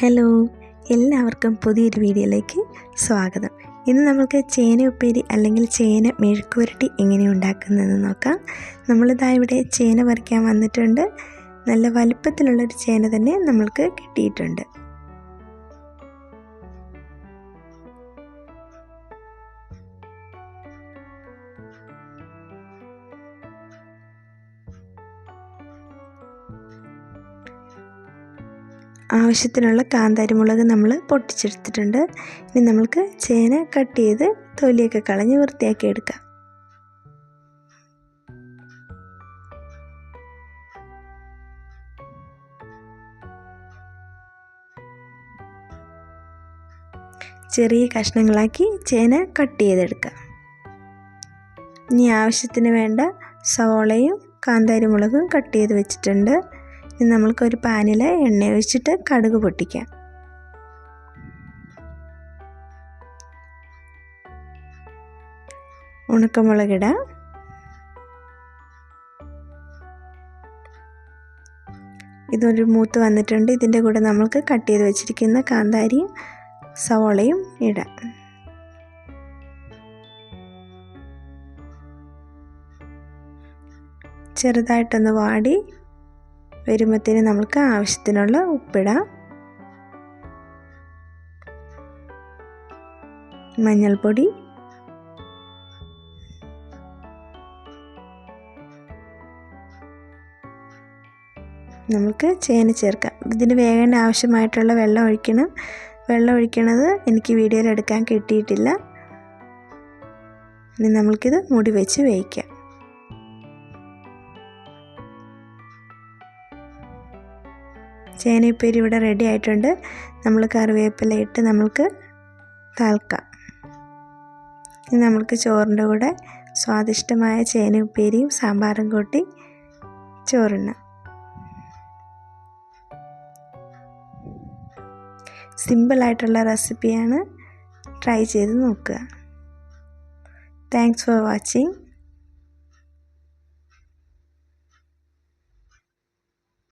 Hello എല്ലാവർക്കും പുതിയൊരു വീഡിയോയിലേക്ക് സ്വാഗതം. ഇന്ന് നമുക്ക് ചേന ഉപ്പേരി അല്ലെങ്കിൽ ചേന മെഴുക്കുവരട്ടി എങ്ങനെ ഉണ്ടാക്കുന്നതെന്ന് നോക്കാം. നമ്മളിതാ ഇവിടെ ചേന പറിക്കാൻ വന്നിട്ടുണ്ട്. നല്ല വലുപ്പത്തിലുള്ളൊരു ചേന തന്നെ നമ്മൾക്ക് കിട്ടിയിട്ടുണ്ട്. ആവശ്യത്തിനുള്ള കാന്താരി മുളക് നമ്മൾ പൊട്ടിച്ചെടുത്തിട്ടുണ്ട്. ഇനി നമുക്ക് ചേന കട്ട് ചെയ്ത് തൊലിയൊക്കെ കളഞ്ഞ് വൃത്തിയാക്കി എടുക്കാം. ചെറിയ കഷ്ണങ്ങളാക്കി ചേന കട്ട് ചെയ്തെടുക്കാം. ഇനി ആവശ്യത്തിന് വേണ്ട സവോളയും കാന്താരി മുളകും കട്ട് ചെയ്ത് വെച്ചിട്ടുണ്ട്. ഇനി നമ്മൾക്കൊരു പാനിൽ എണ്ണ ഒഴിച്ചിട്ട് കടുക് പൊട്ടിക്കാം. ഉണക്കമുളകിടാം ഇതൊരു മൂത്ത് വന്നിട്ടുണ്ട്. ഇതിന്റെ കൂടെ നമ്മൾക്ക് കട്ട് ചെയ്ത് വെച്ചിരിക്കുന്ന കാന്താരിയും സവോളയും ഇടാം. ചെറുതായിട്ടൊന്ന് വാടി വരുമ്പത്തേന് നമുക്ക് ആവശ്യത്തിനുള്ള ഉപ്പിടാം. മഞ്ഞൾപ്പൊടി. നമുക്ക് ചേന ചേർക്കാം. ഇതിന് വേഗേണ്ട ആവശ്യമായിട്ടുള്ള വെള്ളം ഒഴിക്കണം. വെള്ളം ഒഴിക്കണത് എനിക്ക് വീഡിയോയിൽ എടുക്കാൻ കിട്ടിയിട്ടില്ല. ഇനി നമ്മൾക്കിത് മുടി വെച്ച് വേവിക്കാം. ചേനയുപ്പേരി ഇവിടെ റെഡി ആയിട്ടുണ്ട്. നമ്മൾ കറിവേപ്പില ഇട്ട് നമ്മൾക്ക് താൽക്കാം ഇനി നമ്മൾക്ക് ചോറിന്റെ കൂടെ സ്വാദിഷ്ടമായ ചേന ഉപ്പേരിയും സാമ്പാറും കൂട്ടി ചോറിണ്ണ സിമ്പിളായിട്ടുള്ള റെസിപ്പിയാണ് ട്രൈ ചെയ്ത് നോക്കുക. Thanks for watching